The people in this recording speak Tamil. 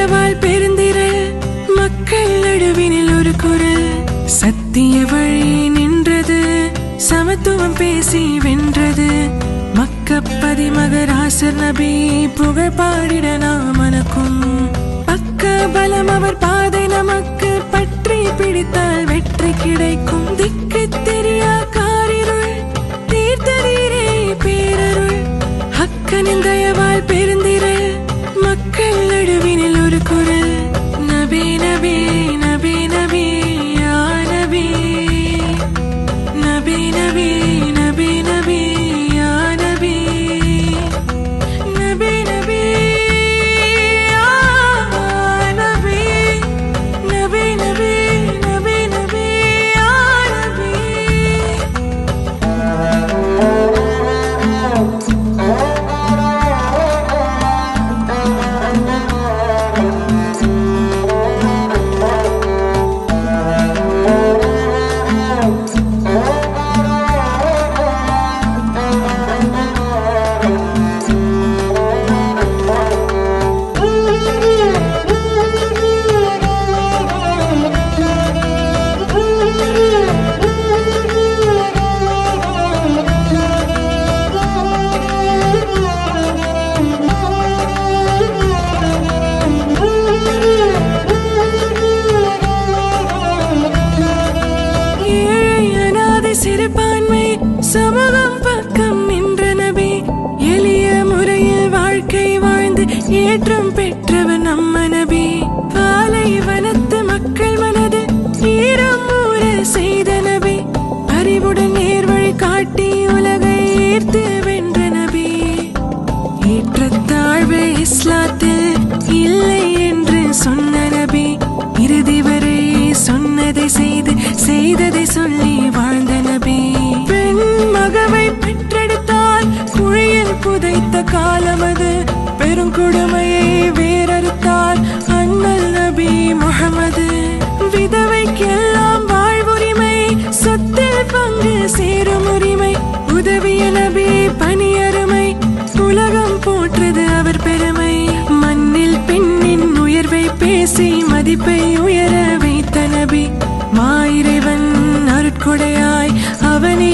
பெரியவாள் பெருந்திரள் மக்கள் நடுவினில் ஒரு குரல். சத்திய வழி நின்றது. சமத்துவம் பேசி வென்றது. மக்கப்பதி மகராசர் நபி புகழ் பாடிட நாம் மனக்கும் நபி சிறுபான்மை சமூகம் பக்கம் நின்ற நபி எளிய முறையில் வாழ்க்கை வாழ்ந்து ஏற்றம் பெற்றவர் நம்ம நபி. பாலை வனத்து மக்கள் மனது ஈரம் ஊற செய்த நபி. அறிவுடன் நேர்வழி காட்டி உலகை ஈர்த்து வென்ற நபி. ஏற்றத்தாழ்வு இஸ்லாத்தில் பெருங்கொடுமையை வேறறுத்தார் அண்ணல் நபி முகமது விதவைக்கெல்லாம் வாழ்வுரிமை சொத்தில் பங்கு சேரும் உரிமை உதவிய நபி பணியருமை. உலகம் போற்றது அவர் பெருமை. மண்ணில் பெண்ணின் உயர்வை பேசி மதிப்பை உயர வைத்த நபி. மாயிறைவன் அருட்கொடையாய் அவனே